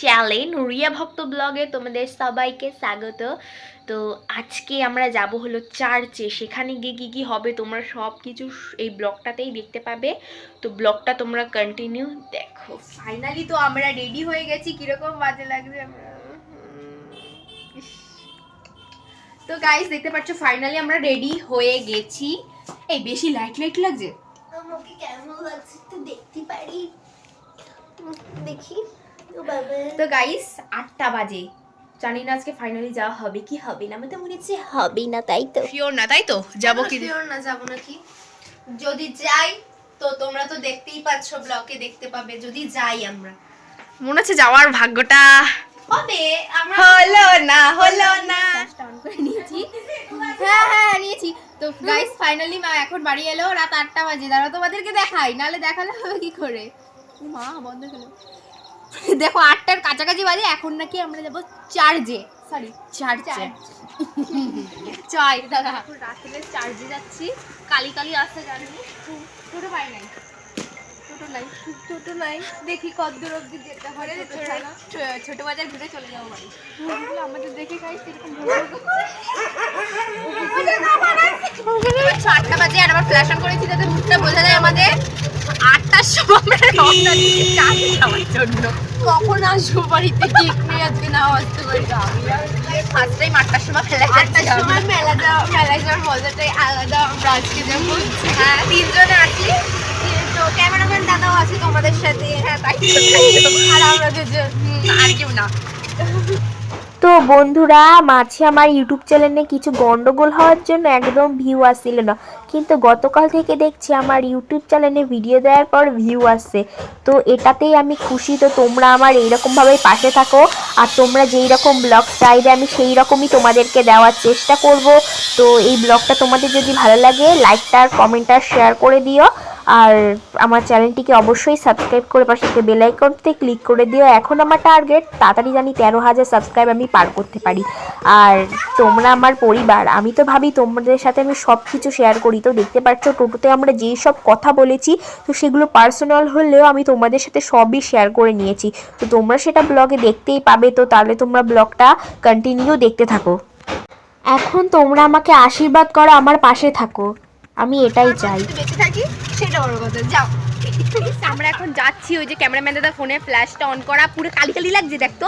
Channel Riya ভক্ত ব্লগে তোমাদের সবাইকে স্বাগত। তো আজকে আমরা যাব হলো চার্চে সেখানে গিয়ে কী কী হবে তোমরা সব কিছু এই ব্লগটাতেই দেখতে পাবে। তো ব্লগটা তোমরা কন্টিনিউ দেখো। ফাইনালি তো আমরা রেডি হয়ে গেছি, কীরকম বাজে আমরা তো গাইস দেখতে পাচ্ছ ফাইনালি আমরা রেডি হয়ে গেছি। এই, বেশি লাইট লাইট লাগছে? আমাকে কেমন লাগছে একটু দেখতে পারি? দেখি। তো গাইস আটটা বাজে। জানি না আজকে ফাইনালি যাওয়া হবে কি হবে না আমার তো মনে হচ্ছে হবেই না তাই তো? শিওর না তাই তো? যাব কি? শিওর না যাব নাকি যদি যাই তো তোমরা তো দেখতেই পাচ্ছ ব্লকে দেখতে পাবে যদি যাই আমরা। মনে হচ্ছে যাওয়ার ভাগ্যটা হবে আমরা হলো না হলো না। নিয়েছি। হ্যাঁ হ্যাঁ নিয়েছি। তো গাইস ফাইনালি মা এখন বাড়ি এলো রাত আটটা বাজে। দাঁড়াও তোমাদেরকে দেখাই নাহলে দেখালে হবে কি করে? মা বন্ধ হলো দেখো আটটার কাছাকাছি বাজে এখন নাকি আমরা যাব চার্জে সরি চার্চে চাই দাদা রাত্রে চার্জে যাচ্ছি কালি কালি আসতে জানি টোটো পাই নাই টোটো নাই টোটো নাই দেখি কত দূর অব্দি যেতে হয় ছোটো বাজার ঘুরে চলে যাব বাড়ি আমাদের দেখে খাই সেরকম আটটা বাজে আর আবার ফ্ল্যাশ অন করেছি যাতে রুটটা বোঝা যায় আমাদের আটটার সময় আমরা রওনা দিচ্ছি চার্চে যাওয়ার জন্য। কখন আসব বাড়িতে? ঠিক নেই আজকে নাও আসতে পারি? ফার্স্ট টাইম আটটার সময় ফেলা আটটার সময় মেলা যাওয়া মেলায় যাওয়ার মজাটাই আলাদা। আমরা আজকে যাব হ্যাঁ তিনজনে আছি। তো ক্যামেরাম্যান দাদাও আছে তোমাদের সাথে। হ্যাঁ তাই আর আমরা দুজন। আর কেউ না। তো বন্ধুরা, মাঝে আমার ইউটিউব চ্যানেলে কিছু গন্ডগোল হওয়ার জন্য একদম ভিউ আসছিল না। কিন্তু গতকাল থেকে দেখছি আমার ইউটিউব চ্যানেলে ভিডিও দেওয়ার পর ভিউ আসছে। তো এটাতেই আমি খুশি। তো তোমরা আমার এইরকমভাবেই পাশে থাকো আর তোমরা যেই রকম ব্লগ চাইবে, আমি সেই রকমই তোমাদেরকে দেওয়ার চেষ্টা করব। তো এই ব্লগটা তোমাদের যদি ভালো লাগে লাইকটা আর কমেন্টটা শেয়ার করে দিও। আর আমার চ্যানেলটিকে অবশ্যই সাবস্ক্রাইব করে পাশে বেল আইকনতে ক্লিক করে দিও। এখন আমার টার্গেট, তাড়াতাড়ি জানি তেরো হাজার সাবস্ক্রাইব আমি পার করতে পারি। আর তোমরা আমার পরিবার, আমি তো ভাবি তোমাদের সাথে আমি সব কিছু শেয়ার করি। তো দেখতে পাচ্ছ, টোটোতে আমরা যেই সব কথা বলেছি, তো সেগুলো পার্সোনাল হলেও আমি তোমাদের সাথে সবই শেয়ার করে নিয়েছি। তো তোমরা সেটা ব্লগে দেখতেই পাবে, তো তাহলে তোমরা ব্লগটা কন্টিনিউ দেখতে থাকো। এখন তোমরা আমাকে আশীর্বাদ করো, আমার পাশে থাকো। আমি এটাই চাই। বেঁচে থাকি সেটা বড় কথা। যাও। আমরা এখন যাচ্ছি ওই যে ক্যামেরাম্যান দাদা ফোনে ফ্ল্যাশটা অন করা। পুরো কালি কালি লাগছে দেখতো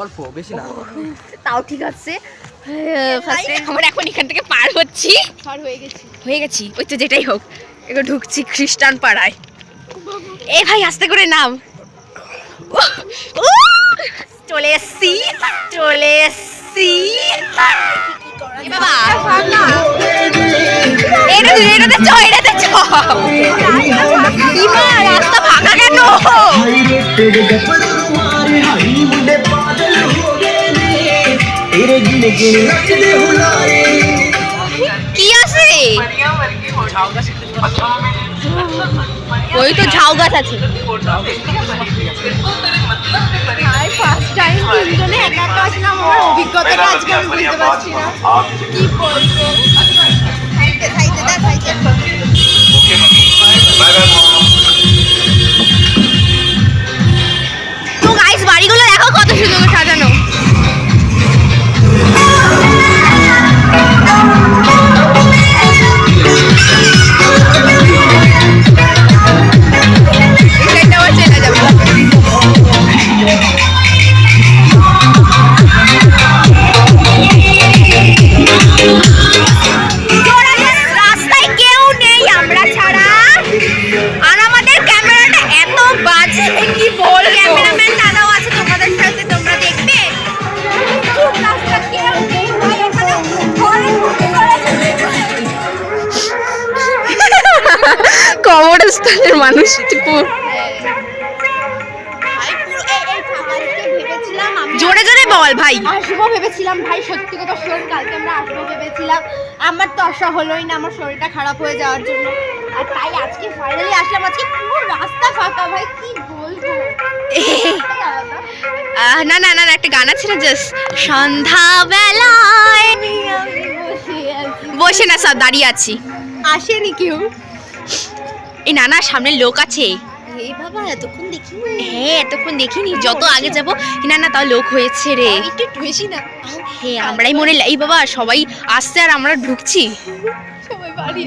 অল্প বেশি না। তাও ঠিক আছে। ফার্স্ট আমরা এখন এখান থেকে পার হচ্ছি। পার হয়ে গেছি। হয়ে গেছি। ওই তো যেটাই হোক এবার ঢুকছি খ্রিস্টান পাড়ায়। এ ভাই আস্তে করে নাম। চলে এসছি চলে এসছি। বাবা। এটাতে চ এটাতে চ ইমা রাস্তা ফাঁকা কেন কি আছে ওই তো ঝাউ গাছ আছে ফার্স্ট খাইতে দেখ খাইতে তো কবরস্থানের মানুষ জোরে জোরে বল ভাই। আসব ভেবেছিলাম ভাই সত্যি কথা শোন কালকে আমরা আসব ভেবেছিলাম। আমার তো আশা হলোই না আমার শরীরটা খারাপ হয়ে যাওয়ার জন্য। আর তাই আজকে ফাইনালি আসলাম আজকে পুরো রাস্তা ফাঁকা ভাই কি বলব? না না না একটা গান আছে না জাস্ট সন্ধ্যাবেলায়। আমি বসে বসে না সব দাঁড়িয়ে আছি। আসেনি কেউ? এই না না সামনে লোক আছে। এ বাবা এতক্ষণ দেখি হ্যাঁ এতক্ষণ দেখিনি। যত আগে যাব না না তাও লোক হয়েছে রে। একটু বেশি না। হ্যাঁ আমরাই মনে এই বাবা সবাই আসছে আর আমরা ঢুকছি। সবাই বাড়ি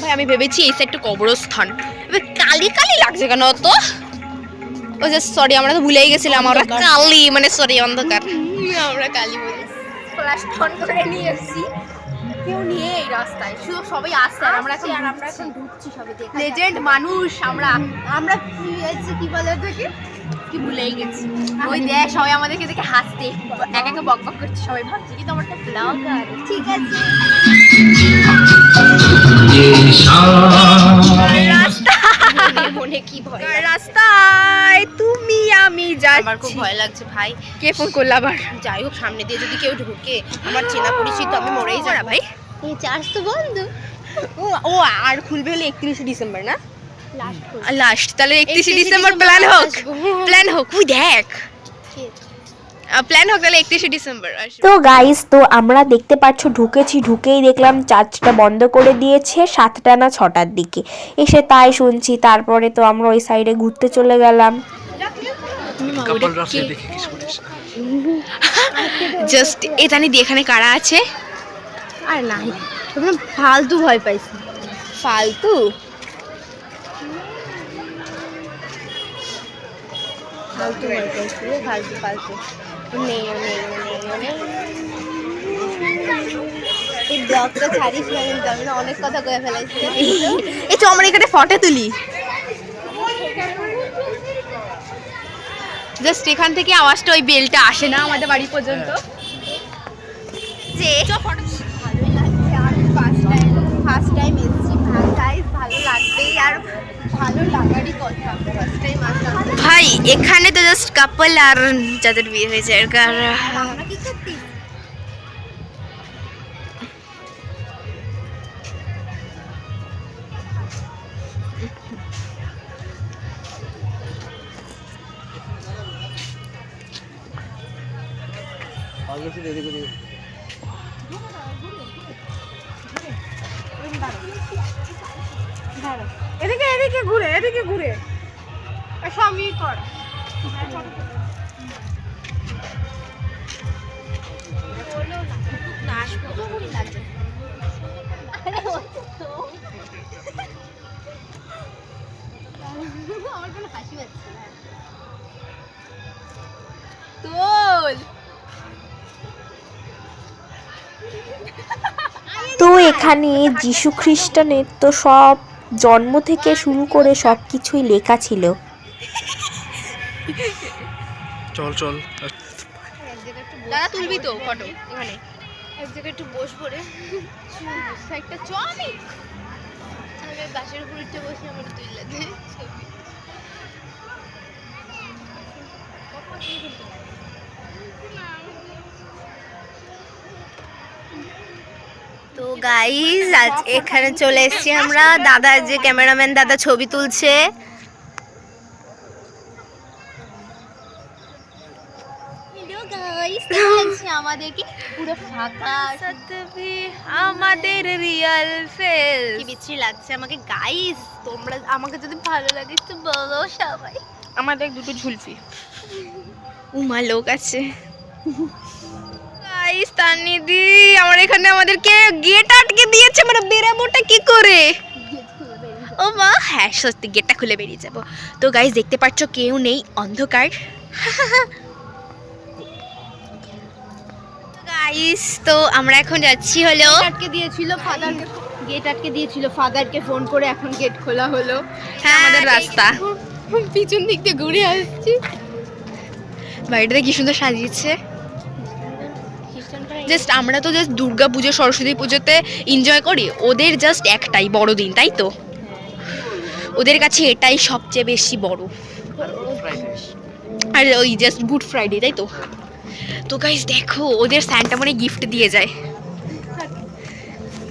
ভাই আমি ভেবেছি এই সাইডটা কবরস্থান। এবার কালি কালি লাগছে কেন তো ও যে সরি আমরা তো ভুলেই গেছিলাম আমরা কালি মানে সরি অন্ধকার। আমরা কালী বলি। ফ্ল্যাশ অন করে নিয়ে এসেছি কেউ নিয়ে এই রাস্তায়। শুধু সবাই আসছে আর আমরা এখন আমরা এখন ঢুকছি সবাই দেখা। লেজেন্ড মানুষ আমরা আমরা কি হয়েছে কি বলে ওটাকে কি? ভুলেই গেছি। ওই দেখ সবাই আমাদেরকে দেখে হাসতে এক একে বক বক করছে সবাই ভাবছে কিন্তু আমার তো ব্লগার ঠিক আছে। মনে মনে কি ভয় আমি আমার খুব ভয় লাগছে ভাই। কে ফোন করল আবার? যাই হোক সামনে দিয়ে যদি কেউ ঢুকে আমার চেনা পরিচিত আমি মরেই যাব। ভাই এই চার্জ তো বন্ধ। ও ও আর খুলবে হলে একত্রিশে ডিসেম্বর না? লাস্ট লাস্ট তাহলে একত্রিশে 31 ডিসেম্বর প্ল্যান হোক। প্ল্যান হোক ওই দেখ। প্ল্যান হোক তাহলে একত্রিশে ডিসেম্বর তো গাইস তো আমরা দেখতে পাচ্ছ ঢুকেছি ঢুকেই দেখলাম চার্চটা বন্ধ করে দিয়েছে সাতটা না ছটার দিকে। এসে তাই শুনছি তারপরে তো আমরা ওই সাইডে ঘুরতে চলে গেলাম। জাস্ট এখানে দিয়ে এখানে কারা আছে। আর নাই তোমরা ফালতু ভয় পাইছি। ফালতু? ফালতু ভয় পাইছি ফালতু ফালতু। নেই নেই নেই এই ব্লগটা ছাড়িস না কিন্তু আমি না অনেক কথা কয়ে ফেলাইছি। এই তো আমরা এখানে ফটো তুলি। জাস্ট এখান থেকে আওয়াজটা ওই বেলটা আসে না আমাদের বাড়ি পর্যন্ত। যে ভালোই লাগছে আর ফার্স্ট টাইম ফার্স্ট টাইম এসেছি। ভালো লাগবেই আর ভালো লাগারই কথা। ফার্স্ট টাইম ভাই এখানে তো জাস্ট কাপল আর যাদের বিয়ে হয়েছে আর আমরা কি করতে এদিকে এদিকে ঘুরে এদিকে ঘুরে। স্বামী কর। এখানে যিশু খ্রিস্টানের তো সব জন্ম থেকে শুরু করে সব কিছুই লেখা ছিল। চল চল। দাদা তুলবি তো ফটো এখানে। এক জায়গায় একটু বসবো রে। একটা উপর উঠে বসে আমার ছবি। তো গাইস আজ এখানে চলে এসেছি আমরা। দাদা যে ক্যামেরাম্যান দাদা ছবি তুলছে। গাইস আমাদেরকে পুরো ফাঁকা। আমাদের রিয়েল ফেস কি বিচ্ছিরি লাগছে আমাকে গাইস তোমরা আমাকে যদি ভালো লাগে তো বলো সবাই। আমাদের দুটো ঝুলফি উমা লোক আছে। গাইস তানিদি আমার এখানে আমাদেরকে গেট আটকে দিয়েছে মানে বেরাবোটা কি করে? ও মা হ্যাঁ সত্যি গেটটা খুলে বেরিয়ে যাব। তো গাইস দেখতে পাচ্ছ কেউ নেই অন্ধকার। গাইস তো আমরা এখন যাচ্ছি হলো আটকে দিয়েছিল ফাদার গেট আটকে দিয়েছিল ফাদারকে ফোন করে এখন গেট খোলা হলো। হ্যাঁ আমাদের রাস্তা। পিছন দিক দিয়ে ঘুরে আসছি। বাড়িটাতে কি সুন্দর সাজিয়েছে। জাস্ট আমরা তো জাস্ট দুর্গা পুজো সরস্বতী পুজোতে এনজয় করি। ওদের জাস্ট একটাই বড়দিন তাই তো? ওদের কাছে এটাই সবচেয়ে বেশি বড়। আর ওই জাস্ট গুড ফ্রাইডে তাই তো? তো গাইস দেখো ওদের স্যান্টা মনে গিফট দিয়ে যায়।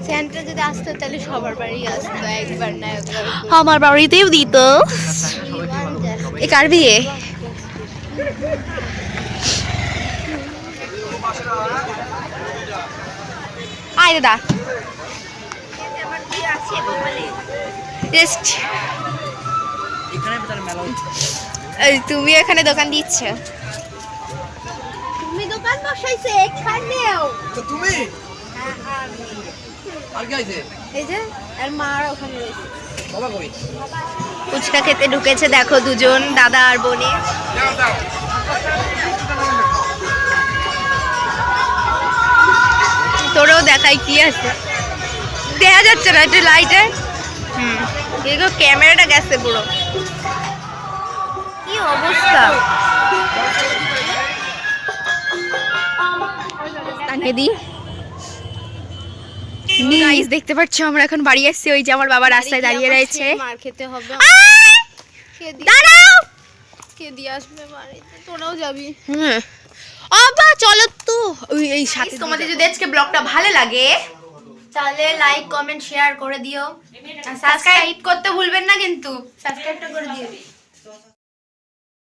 স্যান্টা যদি আসতো তাহলে সবার বাড়ি আসতো একবার না আমার বাড়িতেও দিত। এ কার বিয়ে? আয় দাদা। এই, তুমি এখানে দোকান দিচ্ছ। তুমি দোকান বসাইছে এখানেও। তো তুমি? আর কি আছে এই যে আর মার ওখানে রয়েছে। বাবা কই? ফুচকা খেতে ঢুকেছে দেখো দুজন দাদা আর বোনে। তোরও দেখাই কি আছে? দেখা যাচ্ছে না একটু লাইটে হুম ক্যামেরাটা গেছে পুরো। কি অবস্থা? দিই গাইস দেখতে পাচ্ছ আমরা এখন বাড়ি আসছি। ওই যে আমার বাবা রাস্তায় দাঁড়িয়ে রয়েছে। মার খেতে হবে। আয়! কে দিয়ে দাঁড়াও! কে দিয়ে আসবে বাড়িতে? তোরাও যাবি। হুম। অবা চলো তো। ওই এই সাথে তোমাদের যদি আজকে ব্লগটা ভালো লাগে তাহলে লাইক কমেন্ট শেয়ার করে দিও। আর সাবস্ক্রাইব করতে ভুলবেন না কিন্তু। সাবস্ক্রাইবটা করে দিও।